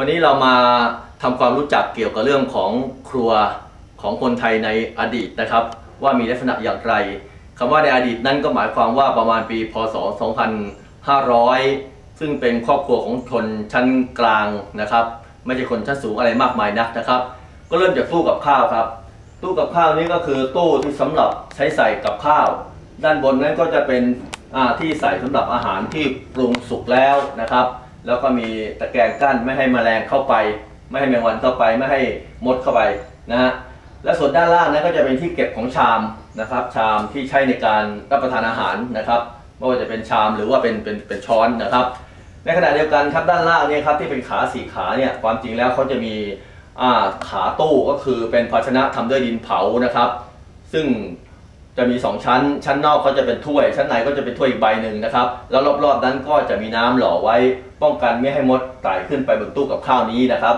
วันนี้เรามาทำความรู้จักเกี่ยวกับเรื่องของครัวของคนไทยในอดีตนะครับ ว่ามีลักษณะอย่างไรคำว่าในอดีตนั่นก็หมายความว่าประมาณปี พศ 2500 ซึ่งเป็นครอบครัวของชนชั้นกลางนะครับ ไม่ใช่คนชั้นสูงอะไรมากมายนักนะครับ ก็เริ่มจากตู้กับข้าวครับ ตู้กับข้าวนี้ก็คือตู้ที่สำหรับใช้ใส่กับข้าว ด้านบนนั้นก็จะเป็นที่ใส่สำหรับอาหารที่ปรุงสุกแล้วนะครับ แล้วก็มีตะแกรงกั้นไม่ให้แมลงเข้าไป ไม่ให้แมงวันเข้าไปไม่ให้มดเข้าไปนะฮะและส่วนด้านล่างนั้นก็จะเป็นที่เก็บของชามนะครับ ชามที่ใช้ในการรับประทานอาหารนะครับไม่ว่าจะเป็นชามหรือว่าเป็นเป็นเป็นช้อนนะครับ ในขณะเดียวกันครับด้านล่างเนี่ยครับที่เป็นขาสี่ขาเนี่ยความจริงแล้วเขาจะมีอ่าขาตู้ก็คือเป็นภาชนะทำด้วยดินเผานะครับ ซึ่ง จะมี 2 ชั้น ชั้นนอกก็จะเป็นถ้วย ชั้นในก็จะเป็นถ้วยอีกใบหนึ่งนะครับ แล้วรอบๆนั้นก็จะมีน้ำหล่อไว้ ป้องกันไม่ให้มดไต่ขึ้นไปบนตู้กับข้าวนี้นะครับ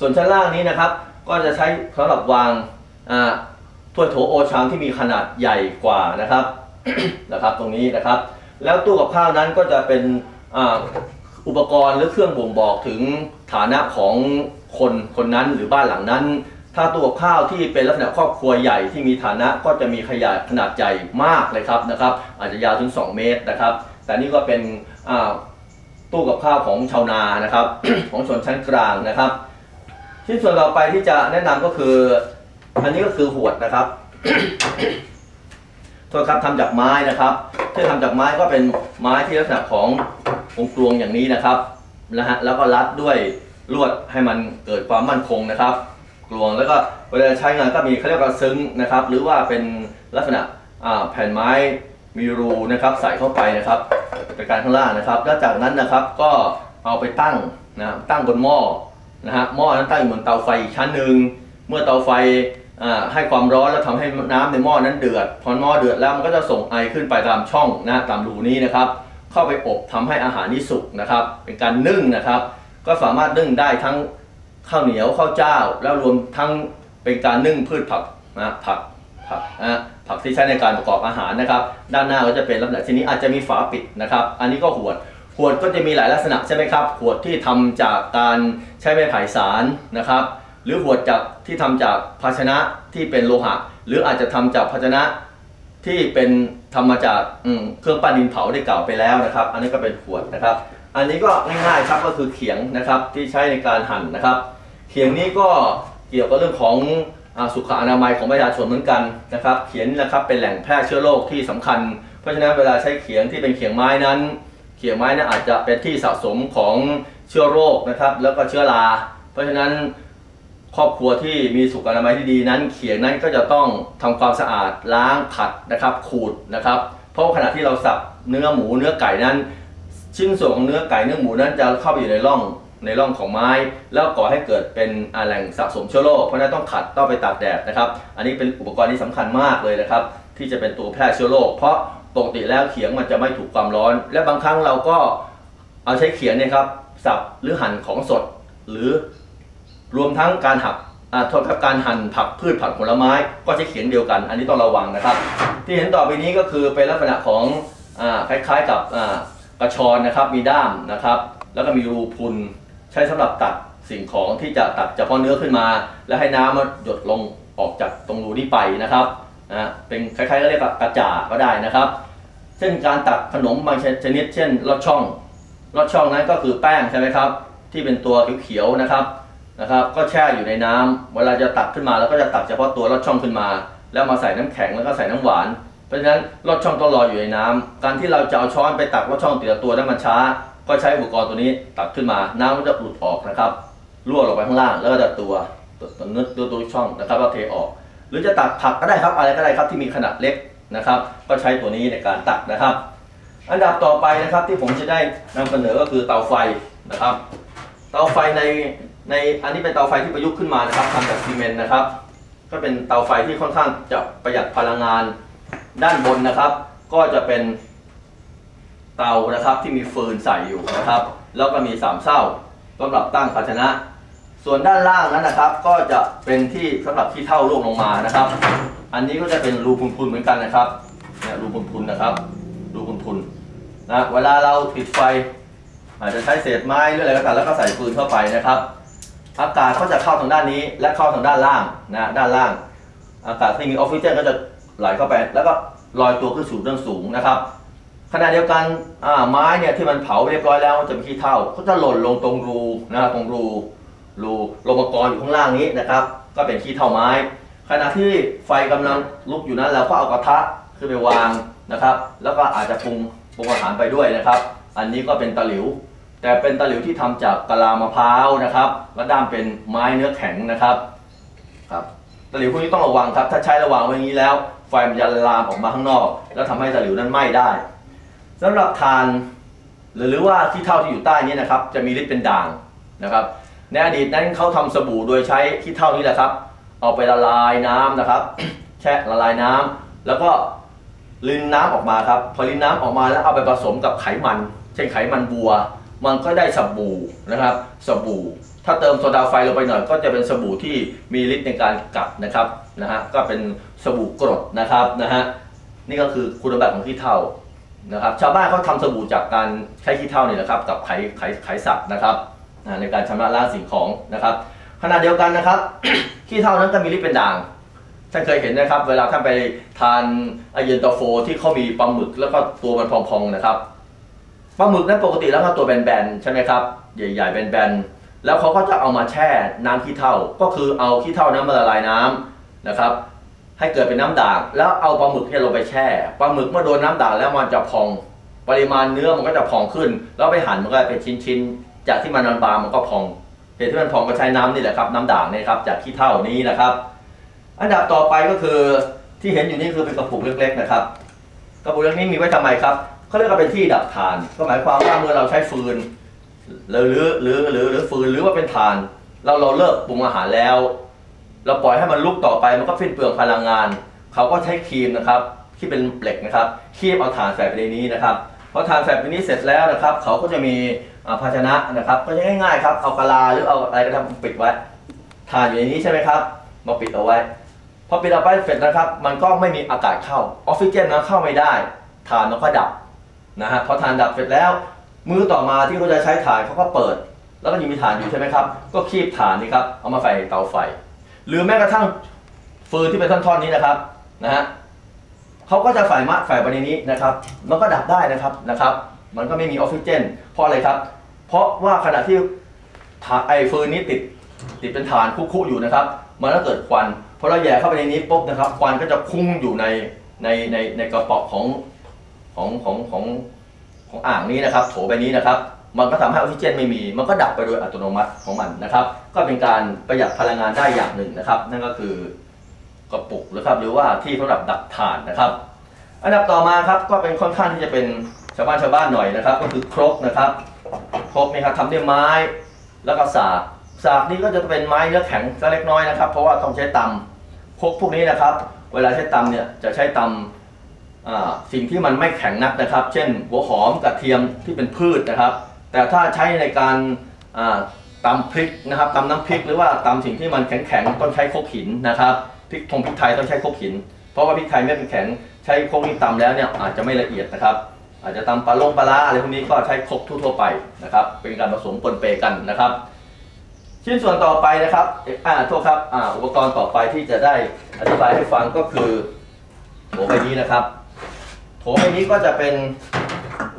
ส่วนชั้นล่างนี้นะครับ ก็จะใช้สำหรับวางถ้วยโถโอชามที่มีขนาดใหญ่กว่านะครับนะครับ ตรงนี้นะครับ แล้วตู้กับข้าวนั้นก็จะเป็นออุปกรณ์หรือเครื่องบ่งบอกถึงฐานะของคนคนนั้นหรือบ้านหลังนั้น ถ้าตู้กับข้าวที่เป็นลักษณะครอบครัวใหญ่ที่มีฐานะก็จะมีขยายขนาดใหญ่มากเลยครับนะครับ อาจจะยาวถึง 2 เมตรนะครับ แต่นี่ก็เป็นตู้กับข้าวของชาวนานะครับ ของชนชั้นกลางนะครับที่ส่วนต่อไปที่จะแนะนำก็คือ อันนี้ก็คือหวดนะครับโทษครับทำจากไม้นะครับที่ทำจากไม้ก็เป็นไม้ที่ลักษณะขององค์กลวงอย่างนี้นะครับนะฮะแล้วก็รัดด้วยลวดให้มันเกิดความมั่นคงนะครับ กลวง แล้วก็เวลาใช้งานก็มีเขาเรียกว่าซึ้งนะครับ หรือว่าเป็นลักษณะแผ่นไม้มีรูนะครับ ใส่เข้าไปนะครับเป็นการข้างล่างนะครับ แล้วจากนั้นนะครับก็เอาไปตั้งนะตั้งบนหม้อนะฮะหม้อนั้นตั้งอยู่บนเตาไฟอีกชั้นหนึ่งเมื่อเตาไฟให้ความร้อนแล้วทำให้น้ำในหม้อนั้นเดือด พอหม้อเดือดแล้วมันก็จะส่งไอขึ้นไปตามช่องนะตามรูนี้นะครับ เข้าไปอบทำให้อาหารนี้สุกนะครับ เป็นการนึ่งนะครับ ก็สามารถนึ่งได้ทั้ง ข้าวเหนียวข้าวเจ้า แล้วรวมทั้งเป็นการนึ่งพืชผักนะผักผักนะผักที่ใช้ในการประกอบอาหารนะครับ ด้านหน้าก็จะเป็นลักษณะชนิดอาจจะมีฝาปิดนะครับ อันนี้ก็หวดขวดก็จะมีหลายลักษณะใช่ไหมครับขวดที่ทำจากการใช้ไม้ไผ่สารนะครับ หรือขวดจากที่ทำจากภาชนะที่เป็นโลหะ หรืออาจจะทำจากภาชนะที่เป็นทำมาจากเครื่องปั้นดินเผาได้กล่าวไปแล้วนะครับ อันนี้ก็เป็นขวดนะครับ อันนี้ก็ง่ายๆครับก็คือเขียงนะครับที่ใช้ในการหั่นนะครับ เขียงนี้ก็เกี่ยวกับเรื่องของอสุขอนามัยของประชาชนเหมือนกันนะครับ เขียงนี่นะครับเป็นแหล่งแพร่เชื้อโรคที่สำคัญ เพราะฉะนั้นเวลาใช้เขียงที่เป็นเขียงไม้นั้น เขียงไม้นั้นอาจจะเป็นที่สะสมของเชื้อโรคนะครับแล้วก็เชื้อรา เพราะฉะนั้นครอบครัวที่มีสุขอนามัยที่ดีนั้น เขียงนั้นก็จะต้องทำความสะอาดล้างขัดนะครับขูดนะครับ เพราะว่าขณะที่เราสับเนื้อหมูเนื้อไก่นั้น ชิ้นส่วนของเนื้อไก่เนื้อหมูนั้นจะเข้าไปอยู่ในร่อง ในร่องของไม้ แล้วก่อให้เกิดเป็นแหล่งสะสมเชื้อโรคเพราะนั้นต้องขัดต้องไปตากแดดนะครับ อันนี้เป็นอุปกรณ์ที่สำคัญมากเลยนะครับ ที่จะเป็นตัวแพร่เชื้อโรคเพราะปกติแล้วเขียงมันจะไม่ถูกความร้อน และบางครั้งเราก็เอาใช้เขียงเนี่ยครับสับหรือหั่นของสด หรือรวมทั้งการหักอ่าโทษครับการหั่นผักพืชผักผลไม้ก็ใช้เขียงเดียวกัน อันนี้ต้องระวังนะครับ ที่เห็นต่อไปนี้ก็คือเป็นลักษณะของอคล้ายๆกับกระชอนนะครับมีด้ามนะครับ แล้วก็มีรูพุน ใช้สำหรับตัดสิ่งของที่จะตัดเฉพาะเนื้อขึ้นมา แล้วให้น้ำมันหยดลงออกจากตรงรูนี้ไปนะครับนะเป็นคล้ายๆก็เรียกว่ากระจ่าก็ได้นะครับ เช่นการตัดขนมบางชนิด เช่นลอดช่องลอดช่องนั้นก็คือแป้งใช่ไหมครับ ที่เป็นตัวเขียวๆนะครับนะครับ ก็แช่อยู่ในน้ำเวลาจะตักขึ้นมาแล้วก็จะตักเฉพาะตัวลอดช่องขึ้นมา แล้วมาใส่น้ำแข็งแล้วก็ใส่น้ำหวานเพราะฉะนั้นลอดช่องต้องรออยู่ในน้ำการที่เราจะเอาช้อนไปตักลอดช่องแต่ละตัวนั้นมันช้า ก็ใช้อุปกรณ์ตัวนี้ตักขึ้นมา น้ำก็จะหลุดออกนะครับรั่วลงไปข้างล่างแล้วก็จะตัวตัวเนื้อตัวตัวช่องนะครับก็เทออก หรือจะตักผักก็ได้ครับอะไรก็ได้ครับที่มีขนาดเล็กนะครับ ก็ใช้ตัวนี้ในการตักนะครับ อันดับต่อไปนะครับที่ผมจะได้นำเสนอก็คือเตาไฟนะครับ เตาไฟในในอันนี้เป็นเตาไฟที่ประยุกต์ขึ้นมานะครับทำจากซีเมนต์นะครับ ก็เป็นเตาไฟที่ค่อนข้างจะประหยัดพลังงานด้านบนนะครับ ก็จะเป็น เตานะครับที่มีฟืนใส่อยู่นะครับ แล้วก็มีสามเส้าสำหรับตั้งภาชนะ ส่วนด้านล่างนั้นนะครับ ก็จะเป็นที่สำหรับที่เท่าร่วงลงมานะครับ อันนี้ก็จะเป็นรูพุนๆเหมือนกันนะครับเนี่ยรูพุนๆนะครับ รูพุนๆนะเวลาเราติดไฟ อาจจะใช้เศษไม้หรืออะไรก็ตามแล้วก็ใส่ฟืนเข้าไปนะครับ อากาศก็จะเข้าทางด้านนี้และเข้าทางด้านล่างนะด้านล่าง อากาศที่มีออกซิเจนก็จะไหลเข้าไป แล้วก็ลอยตัวขึ้นสู่เรื่องสูงนะครับ ขณะเดียวกันไม้เนี่ยที่มันเผาเรียบร้อยแล้วมันจะมีขี้เถ้าก็จะหล่นลงตรงรูนะครับตรงรูรูลมกรอยู่ข้างล่างนี้นะครับ ก็เป็นขี้เถ้าไม้ ขณะที่ไฟกำลังลุกอยู่นั้นเราก็เอากระทะขึ้นไปวางนะครับ แล้วก็อาจจะปรุงปรุงอาหารไปด้วยนะครับ อันนี้ก็เป็นตะหลิว แต่เป็นตะหลิวที่ทำจากกะลามะพร้าวนะครับและด้ามเป็นไม้เนื้อแข็งนะครับครับตะหลิวพวกนี้ต้องระวังครับ ถ้าใช้ระวังไว้อย่างนี้แล้ว ไฟมันจะลามออกมาข้างนอก แล้วทำให้ตะหลิวนั้นไหม้ได้ สำหรับทาน หรือว่าที่เท่าที่อยู่ใต้นี้นะครับ จะมีฤทธิ์เป็นด่างนะครับ ในอดีตนั้นเขาทำสบู่โดยใช้ขี้เท่านี้แหละครับ เอาไปละลายน้ำนะครับ แช่ละลายน้ำแล้วก็ลินน้ำออกมาครับ พอลินน้ำออกมาแล้วเอาไปผสมกับไขมัน เช่นไขมันบัว มันก็ได้สบู่นะครับ สบู่ ถ้าเติมโซดาไฟลงไปหน่อยก็จะเป็นสบู่ที่มีฤทธิ์ในการกัดนะครับนะฮะก็เป็นสบู่กรดนะครับนะฮะนี่ก็คือคุณสมบัติของขี้เถ้า นะครับชาวบ้านเขาทำสบู่จากการใช้ขี้เถ้านี่แหละครับกับไขไขไขสัตว์นะครับในการชำระล้างสิ่งของนะครับขณะเดียวกันนะครับขี้เถ้านั้นก็มีฤทธิ์เป็นด่างท่านเคยเห็นนะครับ เวลาท่านไปทานไอเย็นตาโฟ ที่เขามีปลาหมึกแล้วก็ตัวมันพองๆนะครับปลาหมึกนั้นปกติแล้วก็ตัวแบนๆใช่ไหมครับใหญ่ๆแบนๆแล้วเขาก็จะเอามาแช่น้ำขี้เถ้าก็คือเอาขี้เถ้านั้นมาละลายน้ำนะครับ ให้เกิดเป็นน้ำด่าง แล้วเอาปลาหมึกที่เราไปแช่ปลาหมึกเมื่อโดนน้ำด่างแล้วมันจะพอง ปริมาณเนื้อมันก็จะพองขึ้น แล้วไปหั่นมันก็เป็นชิ้นๆจากที่มันบางมันก็พองเหตุที่มันพองก็ใช้น้ำนี่แหละครับ น้ำด่างนี่ครับจากขี้เถ้านี้นะครับ อันดับต่อไปก็คือที่เห็นอยู่นี่คือเป็นกระปุกเล็กๆนะครับกระปุกเล็กนี้มีไว้ทำไมครับเขาเรียกว่าเป็นที่ดับถ่าน ก็หมายความว่าเมื่อเราใช้ฟืนหรือหรือหรือหรือฟืนหรือว่าเป็นถ่าน เราเราเลิกปรุงอาหารแล้ว เราปล่อยให้มันลุกต่อไปมันก็สิ้นเปลืองพลังงาน เขาก็ใช้ครีมนะครับที่เป็นเหล็กนะครับคีบเอาถ่านใส่ไปในนี้นะครับพอถ่านใส่ไปนี้เสร็จแล้วนะครับ เขาก็จะมีภาชนะนะครับ ก็จะง่ายๆครับเอากะลาหรือเอาอะไรก็ทำปิดไว้ถ่านอยู่ในนี้ใช่ไหมครับมาปิดเอาไว้พอปิดเอาไปเสร็จนะครับ มันก็ไม่มีอากาศเข้าออกซิเจนนะเข้าไม่ได้ถ่านมันก็ดับนะฮะพอถ่านดับเสร็จแล้ว มือต่อมาที่เขาจะใช้ถ่านเขาก็เปิด แล้วก็ยังมีถ่านอยู่ใช่ไหมครับ ก็คีบถ่านนี่ครับเอามาใส่เตาไฟ หรือแม้กระทั่งฟืนที่เป็นท่อนๆนี้นะครับนะฮะเขาก็จะใส่มะใส่ไปในนี้นะครับ มันก็ดับได้นะครับนะครับ มันก็ไม่มีออกซิเจน เพราะอะไรครับ เพราะว่าขณะที่ถไอฟืนนี้ติดติดเป็นฐานคุกๆอยู่นะครับ มันก็เกิดควันพอเราแหย่เข้าไปในนี้ปุ๊บนะครับควันก็จะพุ่งอยู่ในในในในกระป๋องของของของของของอ่างนี้นะครับ โถใบนี้นะครับ มันก็ทำให้ออกซิเจนไม่มี มันก็ดับไปโดยอัตโนมัติของมันนะครับ ก็เป็นการประหยัดพลังงานได้อย่างหนึ่งนะครับ นั่นก็คือกระปุกนะครับ หรือว่าที่สำหรับดับถ่านนะครับ อันดับต่อมาครับก็เป็นค่อนข้างที่จะเป็นชาวบ้านชาวบ้านหน่อยนะครับ ก็คือครกนะครับครกนี่ครับทำด้วยไม้แล้วก็สากสากนี่ก็จะเป็นไม้เนื้อแข็งสักเล็กน้อยนะครับ เพราะว่าต้องใช้ตำครกพวกนี้นะครับ เวลาใช้ตำเนี่ยจะใช้ตำอ่าสิ่งที่มันไม่แข็งนักนะครับ เช่น หัวหอมกระเทียมที่เป็นพืชนะครับ แต่ถ้าใช้ในการตำพริกนะครับตำน้ำพริกหรือว่าตำสิ่งที่มันแข็งๆต้องใช้ครกหินนะครับพริกทงพริกไทยต้องใช้ครกหิน เพราะว่าพริกไทยไม่เป็นแข็งใช้ครกนี้ตำแล้วเนี่ยอาจจะไม่ละเอียดนะครับ อาจจะตำปลาลงปลาร้าอะไรพวกนี้ก็ใช้ครกทั่วๆไปนะครับ เป็นการผสมปนเปกันนะครับ ชิ้นส่วนต่อไปนะครับอ่าโทษครับอ่าอุปกรณ์ต่อไปที่จะได้อธิบายให้ฟังก็คือโถใบนี้นะครับโถใบนี้ก็จะเป็น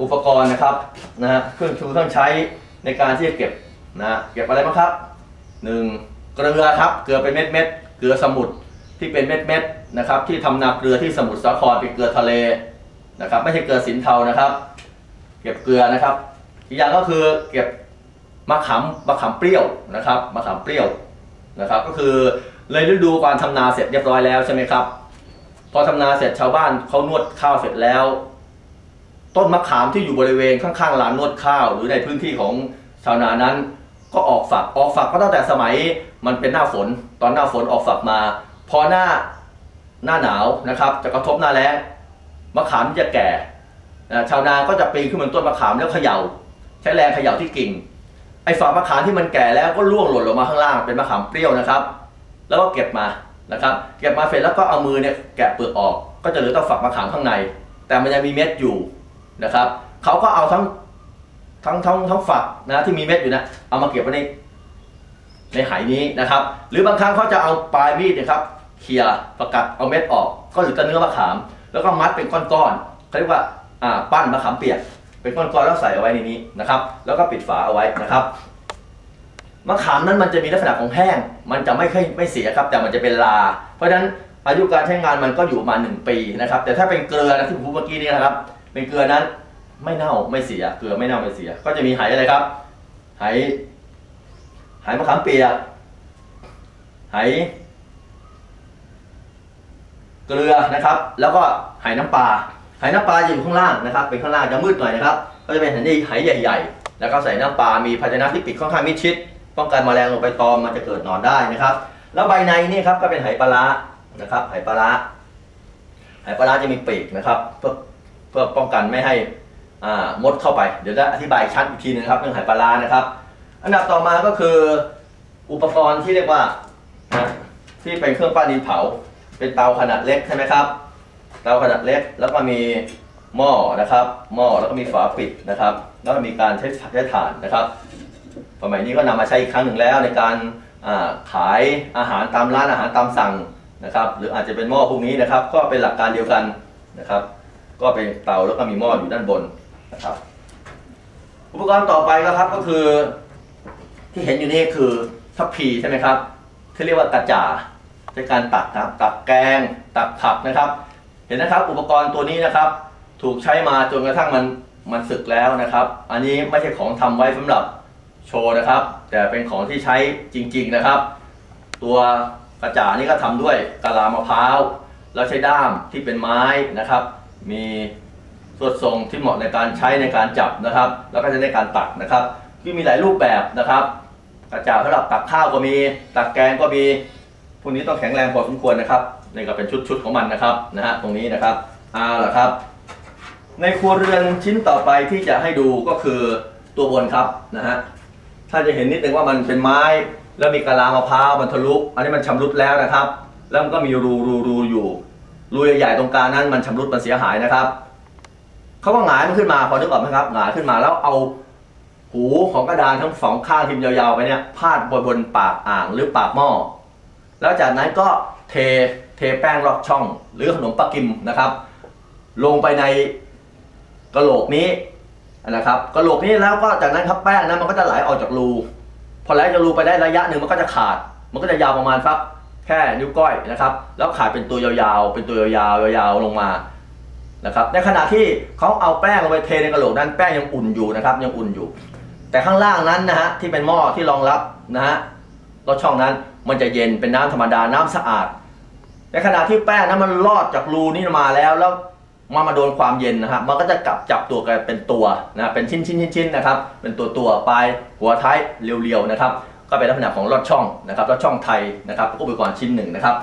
อุปกรณ์นะครับนะฮะเครื่องชูเครื่องใช้ในการที่จะเก็บนะฮะเก็บอะไรบ้างครับหนึ่งเกลือครับเกลือเป็นเม็ดเม็ดเกลือสมุทรที่เป็นเม็ดเม็ดนะครับ ที่ทำนาเกลือที่สมุทรสาครเป็นเกลือทะเลนะครับ ไม่ใช่เกลือสินเทานะครับ เก็บเกลือนะครับ อีกอย่างก็คือเก็บมะขามมะขามเปรี้ยวนะครับมะขามเปรี้ยวนะครับ ก็คือเลยฤดูการทำนาเสร็จเรียบร้อยแล้วใช่ไหมครับพอทำนาเสร็จชาวบ้านเขานวดข้าวเสร็จแล้ว ต้นมะขามที่อยู่บริเวณข้างๆลานนวดข้าว หรือในพื้นที่ของชาวนานั้น ก็ออกฝักออกฝักก็ตั้งแต่สมัยมันเป็นหน้าฝน ตอนหน้าฝนออกฝักมา พอหน้าหน้าหนาวนะครับ จะกระทบหน้าแล้งมะขามจะแก่ชาวนาก็จะปีนขึ้นบนต้นมะขามแล้วเขย่า ใช้แรงเขย่าที่กิ่งไอ้ฝักมะขามที่มันแก่แล้วก็ร่วงหล่นลงมาข้างล่างเป็นมะขามเปรี้ยวนะครับ แล้วก็เก็บมานะครับ เก็บมาเสร็จแล้วก็เอามือเนี่ยแกะเปลือกออก ก็จะเหลือแต่ฝักมะขามข้างใน แต่มันยังมีเม็ดอยู่ นะครับเขาก็เอาทั้งทั้งทั้งทั้งฝักนะที่มีเม็ดอยู่นะเอามาเก็บไว้ในในไหนี้นะครับ หรือบางครั้งเขาจะเอาปลายมีดนะครับเขี่ยประกัดเอาเม็ดออก ก็เหลือเนื้อมะขาม แล้วก็มัดเป็นก้อนๆเขาเรียกว่าอ่าปั้นมะขามเปียก เป็นก้อนๆแล้วใส่เอาไว้ในนี้นะครับ แล้วก็ปิดฝาเอาไว้นะครับมะขามนั้นมันจะมีลักษณะของแห้ง มันจะไม่ค่อยไม่เสียครับ แต่มันจะเป็นลา เพราะฉะนั้นอายุการใช้งานมันก็อยู่ประมาณหนึ่งปีนะครับ แต่ถ้าเป็นเกลือนะที่ผมพูดเมื่อกี้นี้นะครับ เป็นเกลือนั้นไม่เน่าไม่เสีย เกลือไม่เน่าไม่เสีย ก็จะมีไหอะไรครับไหไหมะขามเปียกไหเกลือนะครับ แล้วก็ไหน้ำปลาไหน้ำปลาจะอยู่ข้างล่างนะครับ เป็นข้างล่างจะมืดหน่อยนะครับ ก็จะเป็นไหนี่ไหใหญ่ ๆ แล้วก็ใส่น้ำปลา มีภาชนะที่ปิดค่อนข้างมิดชิด ป้องกันแมลงลงไปตอมมันจะเกิดหนอนได้นะครับ แล้วใบในนี่ครับก็เป็นไหปลานะครับไหปลาร้าไหปลาร้าจะมีปีกนะครับเพื่อ เพื่อป้องกันไม่ให้มดเข้าไป เดี๋ยวจะอธิบายชัดอีกทีนึงครับเรื่องไหปลาร้านะครับ อันดับต่อมาก็คืออุปกรณ์ที่เรียกว่าที่เป็นเครื่องปั้นดินเผา เป็นเตาขนาดเล็กใช่ไหมครับ เตาขนาดเล็กแล้วก็มีหม้อนะครับ หม้อแล้วก็มีฝาปิดนะครับ แล้วก็มีการใช้ใช้ถ่านนะครับสมัยนี้ก็นำมาใช้อีกครั้งหนึ่งแล้วในการขายอาหารตามร้านอาหารตามสั่งนะครับ หรืออาจจะเป็นหม้อพวกนี้นะครับ ก็เป็นหลักการเดียวกันนะครับ ก็เป็นเตาแล้วก็มีหม้ออยู่ด้านบนนะครับ อุปกรณ์ต่อไปก็ครับก็คือ ที่เห็นอยู่นี่คือทัพพีใช่ไหมครับที่เรียกว่ากระจ่าใช้การตักนะครับตักแกงตักผักนะครับ เห็นนะครับ อุปกรณ์ตัวนี้นะครับ ถูกใช้มาจนกระทั่งมันมันสึกแล้วนะครับ อันนี้ไม่ใช่ของทำไว้สำหรับโชว์นะครับ แต่เป็นของที่ใช้จริง ๆนะครับ ตัวกระจานี่ก็ทำด้วยกะลามะพร้าวแล้วใช้ด้ามที่เป็นไม้นะครับ มีส่วนทรงที่เหมาะในการใช้ในการจับนะครับ แล้วก็จะในการตักนะครับที่มีหลายรูปแบบนะครับกระจาสำหรับตักข้าวก็มี ตักแกงก็มีพวกนี้ต้องแข็งแรงพอสมควรนะครับนี่ก็เป็นชุดๆของมันนะครับนะฮะตรงนี้นะครับเอาละครับ ในครัวเรือนชิ้นต่อไปที่จะให้ดูก็คือตัวบนครับนะฮะถ้าจะเห็นนิดนึงว่ามันเป็นไม้ แล้วมีกะลามะพร้าวมันทะลุอันนี้มันชำรุดแล้วนะครับ แล้วมันก็มีรูรูรูอยู่ รูใหญ่ๆตรงกลางนั้นมันชำรุดมันเสียหายนะครับเขาก็หงายมันขึ้นมาพอนึกออกไหมครับหงายขึ้นมาแล้วเอาหูของกระดานทั้งสองข้างทิมยาวๆไปเนี่ยพาดบนบนปากอ่างหรือปากหม้อแล้วจากนั้นก็เทเทแป้งรอบช่องหรือขนมปักกิมนะครับ ลงไปในกระโหลกนี้นะครับกระโหลกนี้แล้วก็จากนั้นครับแป้งนั้นมันก็จะไหลออกจากรู พอไหลจากรูไปได้ระยะหนึ่งมันก็จะขาด มันก็จะยาวประมาณสัก แค่นิ้วก้อยนะครับแล้วขาดเป็นตัวยาวๆ เป็นตัวยาวๆยาวๆลงมานะครับในขณะที่เขาเอาแป้งลงไปเทในกระโหลกนั้นแป้งยังอุ่นอยู่นะครับยังอุ่นอยู่ แต่ข้างล่างนั้นนะฮะที่เป็นหม้อที่รองรับนะฮะรถช่องนั้นมันจะเย็นเป็นน้ำธรรมดาน้ำสะอาด ในขณะที่แป้งนั้นมันลอดจากรูนี่มาแล้วแล้วมันมาโดนความเย็นนะครับมันก็จะกลับจับตัวกันเป็นตัวนะเป็นชิ้นชิ้นชิ้นชิ้นนะครับ เป็นตัวตัวปลายหัวท้ายเรียวๆนะครับ ก็เป็นลักษณะของลอดช่องนะครับลอดช่องไทยนะครับอุปกรณ์ชิ้นหนึ่งนะครับ